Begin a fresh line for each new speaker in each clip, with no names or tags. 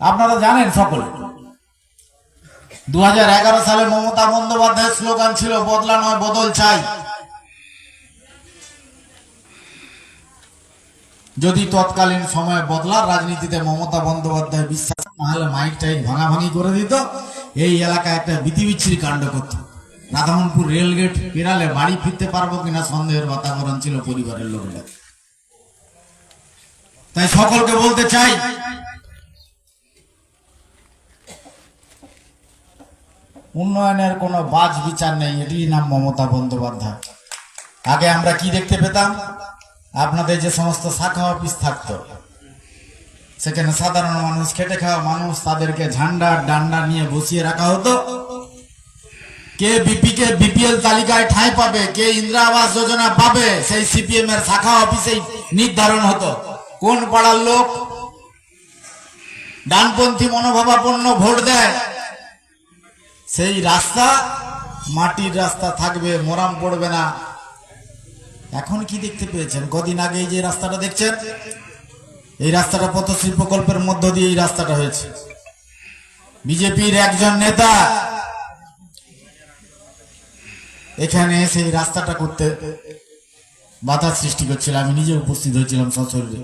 আপনারা জানেন সকলে। দু সালে মমতা বন্দ্যোপাধ্যায়ের স্লোগান ছিল, বদলা নয়, বদল চাই। যদি তৎকালীন সময়ে বদলার রাজনীতিতে মমতা বন্দ্যোপাধ্যায় বিশ্বাস না হলে মাইক টাইক ভাঙাভাঙি করে দিত, এই এলাকায় একটা বিতিবিচ্ছিরি কাণ্ড করত। রাধামনপুর রেলগেট পেরালে বাড়ি ফিরতে পারব কিনা সন্দেহের বাতাবরণ ছিল পরিবারের লোকেরা তাই সকলকে বলতে চাই উন্নয়নের কোনো বাজ বিচার নেই এটির নাম মমতা বন্দ্যোপাধ্যায়। আগে আমরা কি দেখতে পেতাম? আপনাদের যে সমস্ত শাখা অফিস থাকতো, সেখানে সাধারণ মানুষ খেটে খাওয়া মানুষ তাদেরকে ঝান্ডা ডান্ডা নিয়ে বসিয়ে রাখা হতো। কে বিপি, কে বিপিএল তালিকায় ঠাঁই পাবে, কে ইন্দিরা আবাস যোজনা পাবে, সেই সিপিএম এর শাখা অফিসেই নির্ধারণ হতো। কোন পাড়ার লোক? ডানপন্থী মনোভাবাপন্ন ভোট দেয়। সেই রাস্তা, মাটির রাস্তা থাকবে, মোরাম পড়বে না। এখন কি দেখতে পেয়েছেন? কদিন আগে যে রাস্তাটা দেখছেন? এই রাস্তাটা পথশ্রী প্রকল্পের মধ্য দিয়ে এই রাস্তাটা হয়েছে। বিজেপির একজন নেতা এখানে সেই রাস্তাটা করতে বাধা সৃষ্টি করছিল। আমি নিজে উপস্থিত হয়েছিলাম সশরীরে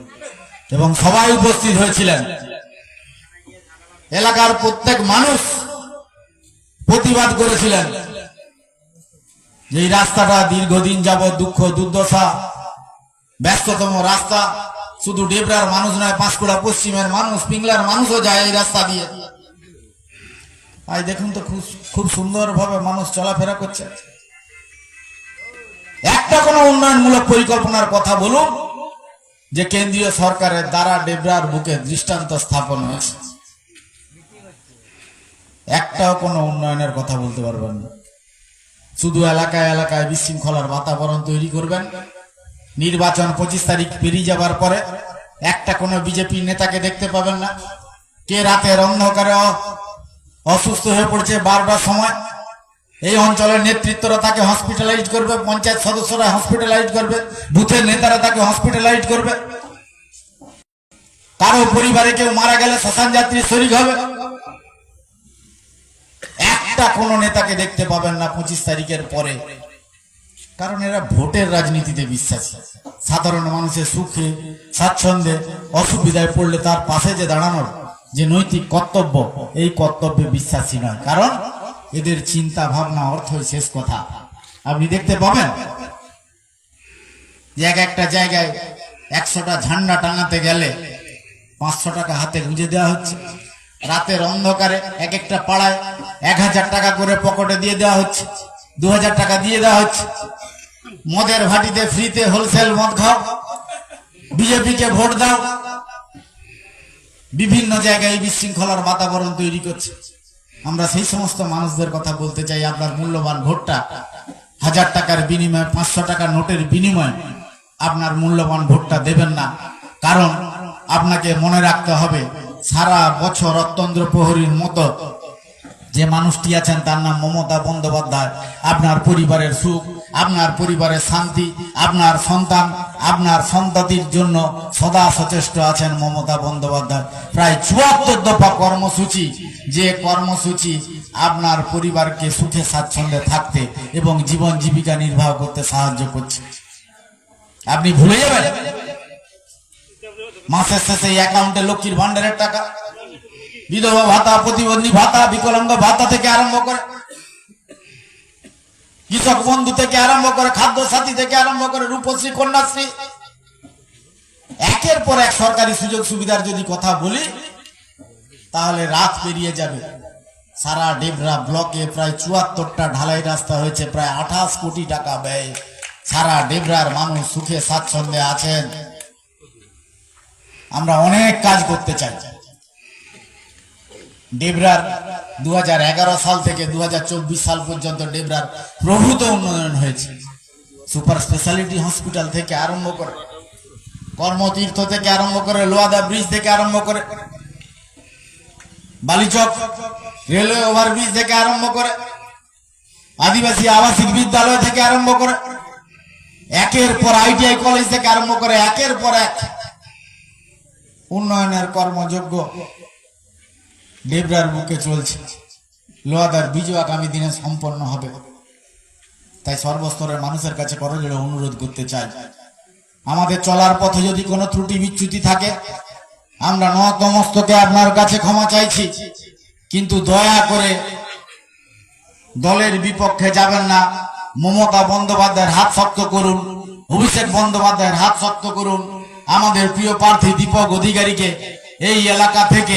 এবং সবাই উপস্থিত হয়েছিলেন। এলাকার প্রত্যেক মানুষ প্রতিবাদ করেছিলেন। যে রাস্তাটা দীর্ঘদিন যাবৎ দুঃখ, দুর্দশা, ব্যস্ততম রাস্তা, শুধু ডেবরার মানুষ নয়, পাঁশকুড়া পশ্চিমের মানুষ, পিংলার মানুষও যায় এই রাস্তা দিয়ে। আজ দেখুন তো খুব খুব সুন্দরভাবে মানুষ চলাফেরা করছে। একটা কোনো উন্নয়নমূলক পরিকল্পনার কথা বলুন, যে কেন্দ্রীয় সরকারের দ্বারা ডেবরার বুকে দৃষ্টান্ত স্থাপন হয়েছে। একটাও কোনো উন্নয়নের কথা বলতে পারবেন না। শুধু এলাকায় এলাকায় বিশৃঙ্খলার বাতাবরণ তৈরি করবেন। নির্বাচন পঁচিশ তারিখ পেরিয়ে যাবার পরে একটা কোনো বিজেপি নেতাকে দেখতে পাবেন না। কে রাতের অন্ধকারে অসুস্থ হয়ে পড়ছে বারবার সময়। এই অঞ্চলের নেতৃত্বরা তাকে হসপিটালাইজ করবে, পঞ্চায়েত সদস্যরা হসপিটালাইজ করবে, বুথের নেতারা তাকে হসপিটালাইজ করবে। কারও পরিবারে কেউ মারা গেলে শ্মশান যাত্রী শরিক হবে। একটা কোন নেতাকে দেখতে পাবেন না পঁচিশ তারিখের পরে। কারণ এরা ভোটের রাজনীতিতে বিশ্বাসী। সাধারণ মানুষের সুখে, স্বাচ্ছন্দ্যে, অসুবিধায় পড়লে তার পাশে যে দাঁড়ানোর যে নৈতিক কর্তব্য, এই কর্তব্যে বিশ্বাসী নয়। কারণ এদের চিন্তা ভাবনা, অর্থই শেষ কথা। আপনি দেখতে পাবেন এক একটা জায়গায় একশোটা ঝান্ডা টাঙাতে গেলে পাঁচশো টাকা হাতে গুঁজে দেওয়া হচ্ছে। রাতের অন্ধকারে এক একটা পাড়ায় এক হাজার টাকা করে পকেটে দিয়ে দেওয়া হচ্ছে, দু হাজার টাকা দিয়ে দেওয়া হচ্ছে। মদের ভাটিতে ফ্রিতে হোলসেল মদ খাও, বিজেপিকে ভোট দাও। বিভিন্ন জায়গায় বিশৃঙ্খলার বাতাবরণ তৈরি করছে। আমরা সেই সমস্ত মানুষদের কথা বলতে চাই, আপনার মূল্যবান ভোটটা। হাজার টাকার বিনিময়ে, পাঁচশো টাকার নোটের বিনিময়ে আপনার মূল্যবান ভোটটা দেবেন না। কারণ আপনাকে মনে রাখতে হবে সারা বছর অত্যন্ত্র প্রহরীর মতো যে মানুষটি আছেন, তার নাম মমতা বন্দ্যোপাধ্যায়। আপনার পরিবারের সুখ, আপনার পরিবারের শান্তি, আপনার সন্তান, আপনার সন্ততির জন্য সদা সচেষ্ট আছেন মমতা বন্দ্যোপাধ্যায়। প্রায় চুয়াত্তর দফা কর্মসূচি, যে কর্মসূচি আপনার পরিবারকে সুখে, স্বাচ্ছন্দ্যে থাকতে এবং জীবন জীবিকা নির্বাহ করতে সাহায্য করছে। আপনি ভুলে যাবেন। মাসের শেষে এই অ্যাকাউন্টে লক্ষ্মীর ভান্ডারের টাকা। বিধবা ভাতা, প্রতিবন্ধী ভাতা, বিকলাঙ্গ ভাতা থেকে আরম্ভ করে, কৃষক বন্ধু থেকে আরম্ভ করে খাদ্য সাথী থেকে আরম্ভ করে, রূপশ্রী, কন্যাশ্রী। একের পর এক সরকারি সুযোগ সুবিধার যদি কথা বলি, তাহলে রাত পেরিয়ে যাবে। সারা ডেবরা ব্লকে প্রায় চুয়াত্তরটা ঢালাই রাস্তা হয়েছে, প্রায় আঠাশ কোটি টাকা ব্যয়। সারা ডেবরার মানুষ সুখে স্বাচ্ছন্দ্যে আছেন। আমরা অনেক কাজ করতে চাই। ডেবরার দুহাজার এগারো সাল থেকে দুহাজার চব্বিশ সাল পর্যন্ত ডেবরার প্রভূত উন্নয়ন হয়েছে। সুপার স্পেশালিটি হসপিটাল থেকে আরম্ভ করে, কর্মতীর্থ থেকে আরম্ভ করে, লোয়াদা ব্রিজ থেকে আরম্ভ করে, বালিচক রেলওয়ে ওভারব্রিজ থেকে আরম্ভ করে, আদিবাসী আবাসিক বিদ্যালয় থেকে আরম্ভ করে, একের পর আইটিআই কলেজ থেকে আরম্ভ করে, একের পর এক উন্নয়নের কর্মযোগ্য ডেবরার বুকে চলছে। লোয়াদার বিজয় আগামী দিনে সম্পন্ন হবে। তাই সর্বস্তরের মানুষের কাছে করজোড়ে অনুরোধ করতে চাই। আমাদের চলার পথে যদি কোনো ত্রুটি বিচ্যুতি থাকে, আমরা নতমস্তকে আপনার কাছে ক্ষমা চাইছি। কিন্তু দয়া করে দলের বিপক্ষে যাবেন না। মমতা বন্দ্যোপাধ্যায়ের হাত শক্ত করুন, অভিষেক বন্দ্যোপাধ্যায়ের হাত শক্ত করুন। আমাদের প্রিয় প্রার্থী দীপক অধিকারীকে এই এলাকা থেকে